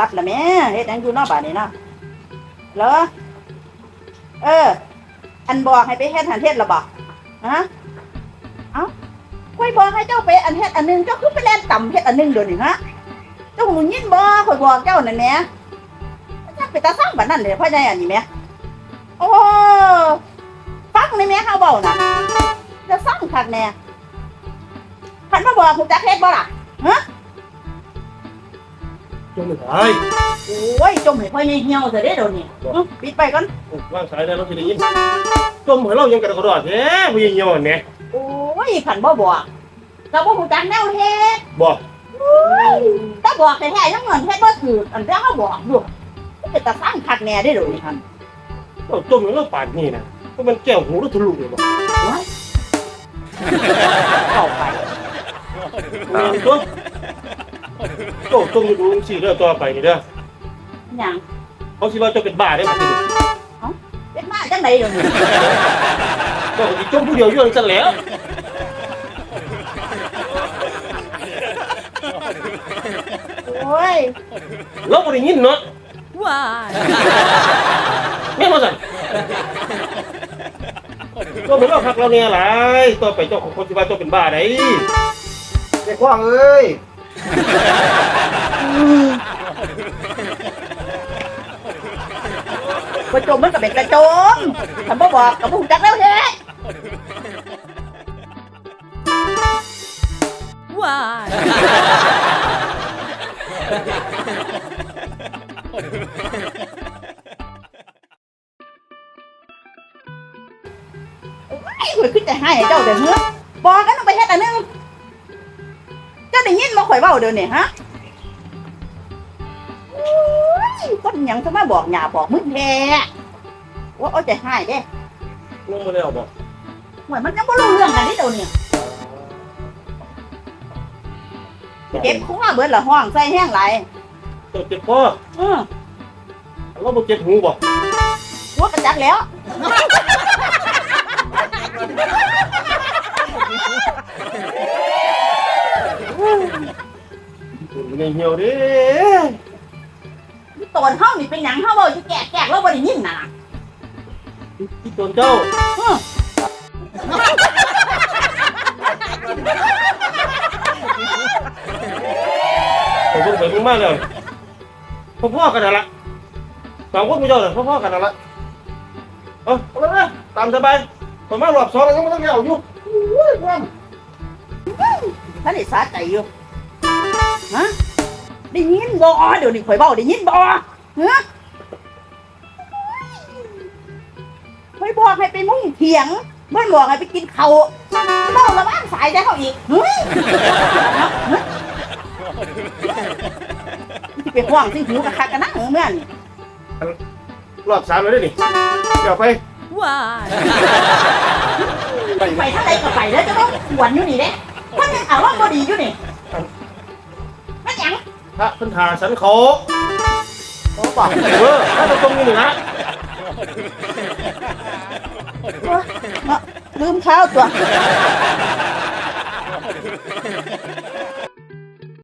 รับละแม่เฮ็ดหยังอยู่นอกบ้านนี่เนาะเหรอเออ อันบอกให้ไปเฮ็ดหันเฮ็ดละบ่ฮะเอ้าข่อยบอกให้เจ้าไปอันเฮ็ดอันหนึงเจ้าคือไปแล่นต่ำเฮ็ดอันหนึงเดี๋ยวนี้ฮะเจ้าหูยินบ่ข่อยบอกเจ้านั่นแหม่จักไปตาสร้างบัดนั้นเด้พ่อใหญ่อันนี้แหม่โอ้ฟังในแม่เขาเว้าน่ะจะสร้างคักแน่คันมาบอกกูจักเฮ็ดบ่ล่ะ จงไม่ได้โอ้ยจมให้พ่อใหญ่เหี่ยวซะเด้เดี๋ยวนี้อื้อปิดไปก่อนวางสายได้เราจะได้ยินจมให้เรายังกระโดดแท้ผู้หญิงเหี่ยวเนี่ยโอ้ยขันบ่บอกก็บ่ฮู้จักแนวเฮ็ดบอกถ้าบอกแท้ๆยังเงินเฮ็ดบ่ถืออันเดียวเขาบอกอยู่เป็นตาสร้างคักแน่ได้อเดี๋ยวนี้คั่นเราจมให้เราป่านนี่นะก็มันแก้วหูหรือทะลุเลยบอกเข้าไปแม่นตัว โจ้จงดูสิเด้อต่อไปนี่เด้อหยังเขาสิว่าเจ้าเป็นบ้าได้ไหมเป็นมาจังได๋เดี๋ยวนี้เจ้าสิจมผู้เดียวอยู่นั่นซะแล้วโอ้ยเราบ่ได้ยินเนาะ Why? แม่นบ่สั่นก็เหมือนเราคักเราเนี่ยหลายต่อไปเจ้าของคนสิว่าเจ้าเป็นบ้าได้เด็กว่างเอ้ย บ่จมมันก็เป็นกระโจมคันบ่บอกก็บ่ฮู้จักแนวเฮ็ด Why? ไอ้ข่อยคือจะให้เจ้าเด้อเฮ้อบอกกันต้องไปเฮ็ดอันหนึงเจ้าได้ยินบ่ข่อยเว้าเดี๋ยวนี้ฮะโอ้ยคนหยังจะมาบอกหญ้าบอกมึงแท้ว่าเอาใจให้เด้ลงมาแล้วบอกเหมือนมันยังไม่รู้เรื่องกันที่เดี๋ยวนี้เก็บข้อเบิดละห้องใส่แห้งไหลายเจ้าเจ็บคอเออเราบ่เจ็บหูบอก หัวกระจักแล้ว เหี่ยวเด้ตนเฮานี่เป็นหยังเฮาเว้าอยู่แก่แก่เราบ่ได้ยินน่ะนะที่ตนเจ้าเออผมเบิ่งไปเบิ่งมาแล้วพ่อๆกันนั่นละสองคนไม่เจ้าเลยพ่อๆกันนั่นละเอาเอาเลยนะตามสบายผมมารอบสองแล้วยังไม่ต้องเอาอยู่อุ้ยความ ท่านได้สาใจอยู่ฮะ ได้ยินบ่เดี๋ยวนี้ข่อยเว้าได้ยินบ่ฮะข่อยบอกให้ไปมุ่งเถียงมันบอกให้ไปกินข้าวเล่าละบ้านสายได้เขาอีกเฮ้ยที่ไปห่วงสิหิวกะคักกันนะเมื่อนี่รอบสามแล้วเด้อนี่เดี๋ยวไป Why? ไปไปทางใดก็ไปแล้วจะต้องหวนอยู่นี่เด้มันยังเอาว่าบ่ดีอยู่นี่มันหยัง พระพันธาสันเขาโอ้บอกเออถ้าตรงนี้นี่นะลืมข้าวตัว